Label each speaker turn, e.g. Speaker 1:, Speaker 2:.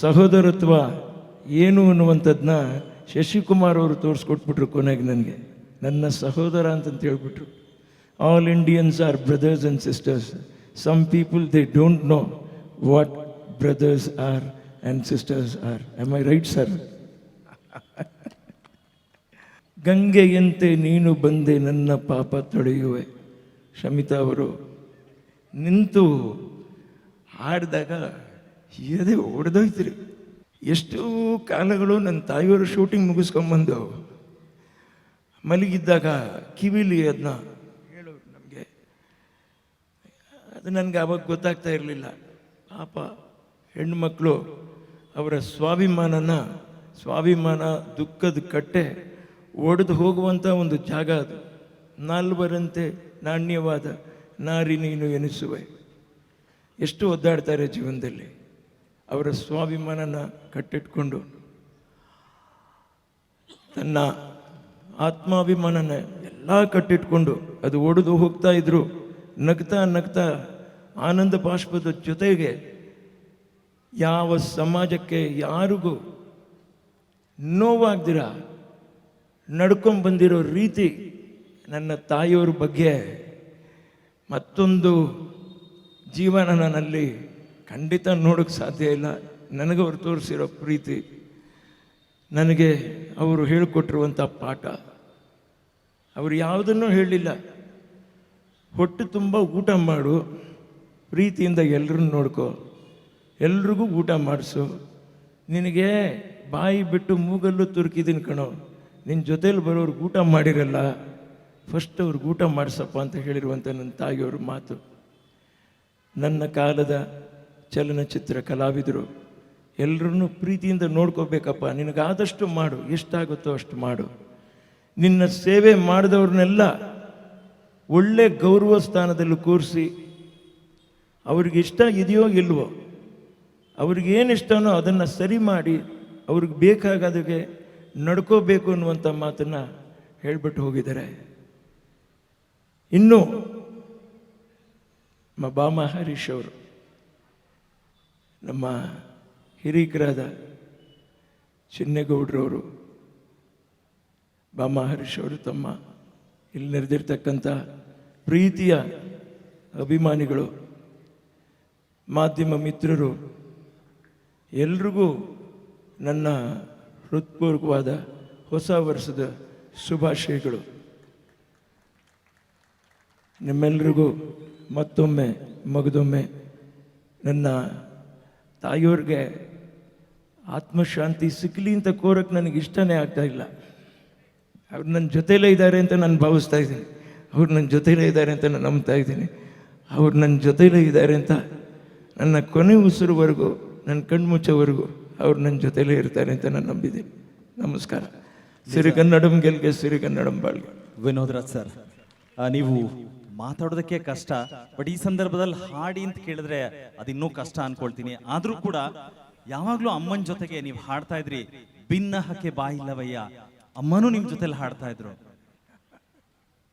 Speaker 1: ಸಹೋದರತ್ವ ಏನು ಅನ್ನುವಂಥದ್ದನ್ನ ಶಶಿಕುಮಾರ್ ಅವರು ತೋರಿಸ್ಕೊಟ್ಬಿಟ್ರು ಕೊನೆಗೆ ನನಗೆ. ನನ್ನ ಸಹೋದರ ಅಂತಂತ ಹೇಳ್ಬಿಟ್ರು. All Indians are brothers and sisters some people they don't know what brothers are and sisters are am I right sir ಗಂಗೆಯಂತೆ ನೀನು ಬಂದೆ, ನನ್ನ ಪಾಪ ತೊಳೆಯುವೆ ಶಮಿತಾ ಅವರು, ನಿಂತು ಹಾಡಿದಾಗ ಎದೆ ಹೊಡೆದೋಯ್ತು ಎಷ್ಟೋ ಕಾಲಗಳು ನನ್ನ ತಾಯಿಯವರು ಶೂಟಿಂಗ್ ಮುಗಿಸ್ಕೊಂಬಂದು ಮಲಗಿದ್ದಾಗ ಕಿವಿಲಿ ಅದನ್ನ ಹೇಳೋರು ನಮಗೆ. ಅದು ನನಗೆ ಅವಾಗ ಗೊತ್ತಾಗ್ತಾ ಇರಲಿಲ್ಲ. ಪಾಪ ಹೆಣ್ಮಕ್ಳು ಅವರ ಸ್ವಾಭಿಮಾನನ, ಸ್ವಾಭಿಮಾನ ದುಃಖದ ಕಟ್ಟೆ ಒಡೆದು ಹೋಗುವಂಥ ಒಂದು ಜಾಗ ಅದು. ನಾಲ್ವರಂತೆ ನಾಣ್ಯವಾದ ನಾರಿ ನೀನು ಎನಿಸುವೆ. ಎಷ್ಟು ಒದ್ದಾಡ್ತಾರೆ ಜೀವನದಲ್ಲಿ. ಅವರ ಸ್ವಾಭಿಮಾನನ ಕಟ್ಟಿಟ್ಕೊಂಡು ತನ್ನ ಆತ್ಮಾಭಿಮಾನನ ಎಲ್ಲ ಕಟ್ಟಿಟ್ಕೊಂಡು ಅದು ಒಡೆದು ಹೋಗ್ತಾ ಇದ್ರು, ನಗ್ತಾ ನಗ್ತಾ ಆನಂದ ಬಾಷ್ಪದ ಜೊತೆಗೆ ಯಾವ ಸಮಾಜಕ್ಕೆ ಯಾರಿಗೂ ನೋವಾಗ್ದಿರ ನಡ್ಕೊಂಡು ಬಂದಿರೋ ರೀತಿ ನನ್ನ ತಾಯಿಯವ್ರ ಬಗ್ಗೆ ಮತ್ತೊಂದು ಜೀವನ ನನ್ನಲ್ಲಿ ಖಂಡಿತ ನೋಡೋಕ್ಕೆ ಸಾಧ್ಯ ಇಲ್ಲ. ನನಗೆ ಅವ್ರು ತೋರಿಸಿರೋ ಪ್ರೀತಿ, ನನಗೆ ಅವರು ಹೇಳಿಕೊಟ್ಟಿರುವಂಥ ಪಾಠ, ಅವರು ಯಾವುದನ್ನೂ ಹೇಳಲಿಲ್ಲ ಹೊಟ್ಟೆ ತುಂಬ ಊಟ ಮಾಡು, ಪ್ರೀತಿಯಿಂದ ಎಲ್ಲರನ್ನು ನೋಡ್ಕೋ, ಎಲ್ರಿಗೂ ಊಟ ಮಾಡಿಸು. ನಿನಗೆ ಬಾಯಿ ಬಿಟ್ಟು ಮೂಗಲ್ಲೂ ತುರುಕಿದ್ದೀನಿ ಕಣೋ ನಿನ್ನ ಜೊತೇಲಿ ಬರೋರ್ಗೆ ಊಟ ಮಾಡಿರಲ್ಲ, ಫಸ್ಟ್ ಅವ್ರಿಗೆ ಊಟ ಮಾಡಿಸಪ್ಪ ಅಂತ ಹೇಳಿರುವಂಥ ನನ್ನ ತಾಯಿಯವ್ರ ಮಾತು. ನನ್ನ ಕಾಲದ ಚಲನಚಿತ್ರ ಕಲಾವಿದರು ಎಲ್ಲರನ್ನೂ ಪ್ರೀತಿಯಿಂದ ನೋಡ್ಕೋಬೇಕಪ್ಪ, ನಿನಗಾದಷ್ಟು ಮಾಡು, ಎಷ್ಟಾಗುತ್ತೋ ಅಷ್ಟು ಮಾಡು. ನಿನ್ನ ಸೇವೆ ಮಾಡಿದವ್ರನ್ನೆಲ್ಲ ಒಳ್ಳೆ ಗೌರವ ಸ್ಥಾನದಲ್ಲಿ ಕೂರಿಸಿ, ಅವ್ರಿಗೆ ಇಷ್ಟ ಇದೆಯೋ ಇಲ್ವೋ ಅವ್ರಿಗೇನು ಇಷ್ಟನೋ ಅದನ್ನು ಸರಿ ಮಾಡಿ, ಅವ್ರಿಗೆ ಬೇಕಾಗದಕ್ಕೆ ನಡ್ಕೋಬೇಕು ಅನ್ನುವಂಥ ಮಾತನ್ನು ಹೇಳ್ಬಿಟ್ಟು ಹೋಗಿದ್ದಾರೆ. ಇನ್ನು ಬಾಮ ಹರೀಶ್ ಅವರು. ನಮ್ಮ ಹಿರೀಕರಾದ ಚಿನ್ನೇಗೌಡ್ರವರು ಬಾಮ ಹರೀಶ್ ಅವರು ತಮ್ಮ ಇಲ್ಲಿ ನೆರೆದಿರ್ತಕ್ಕಂಥ ಪ್ರೀತಿಯ ಅಭಿಮಾನಿಗಳು, ಮಾಧ್ಯಮ ಮಿತ್ರರು, ಎಲ್ರಿಗೂ ನನ್ನ ಹೃತ್ಪೂರ್ವಕವಾದ ಹೊಸ ವರ್ಷದ ಶುಭಾಶಯಗಳು. ನಿಮ್ಮೆಲ್ರಿಗೂ ಮತ್ತೊಮ್ಮೆ, ಮಗದೊಮ್ಮೆ ನನ್ನ ತಾಯಿಯವ್ರಿಗೆ ಆತ್ಮಶಾಂತಿ ಸಿಕ್ಕಲಿ ಅಂತ ಕೋರಕ್ಕೆ ನನಗೆ ಇಷ್ಟನೇ ಆಗ್ತಾ ಇಲ್ಲ. ಅವ್ರು ನನ್ನ ಜೊತೆಲೇ ಇದ್ದಾರೆ ಅಂತ ನಾನು ಭಾವಿಸ್ತಾ ಇದ್ದೀನಿ. ಅವ್ರು ನನ್ನ ಜೊತೆಲೇ ಇದ್ದಾರೆ ಅಂತ ನಾನು ನಂಬ್ತಾ ಇದ್ದೀನಿ. ಅವ್ರು ನನ್ನ ಜೊತೆಲೇ ಇದ್ದಾರೆ ಅಂತ ನನ್ನ ಕೊನೆ ಉಸಿರುವರೆಗೂ ನನ್ನ ಕಣ್ಮುಚ್ಚೋವರೆಗೂ ಅವ್ರು ನನ್ನ ಜೊತೆಲೇ ಇರ್ತಾರೆ ಅಂತ ನಾನು ನಂಬಿದ್ದೀನಿ. ನಮಸ್ಕಾರ. ಸಿರಿಗನ್ನಡಂ ಗೆಲ್ಗೆ ಸಿರಿಗನ್ನಡಂ ಬಾಳ್ಗೆ.
Speaker 2: ವಿನೋದ್ ರಾಜ್ ಸರ್ ನೀವು ಮಾತಾಡೋದಕ್ಕೆ ಕಷ್ಟ. ಬಟ್ ಈ ಸಂದರ್ಭದಲ್ಲಿ ಹಾಡಿ ಅಂತ ಕೇಳಿದ್ರೆ ಅದಿನ್ನೂ ಕಷ್ಟ ಅನ್ಕೊಳ್ತೀನಿ. ಆದ್ರೂ ಕೂಡ ಯಾವಾಗ್ಲೂ ಅಮ್ಮನ ಜೊತೆಗೆ ನೀವು ಹಾಡ್ತಾ ಇದ್ರಿ. ಭಿನ್ನ ಹಕ್ಕೆ ಬಾಯಿಲ್ಲವಯ್ಯ. ಅಮ್ಮನೂ ನಿಮ್ ಜೊತೆಲಿ ಹಾಡ್ತಾ ಇದ್ರು.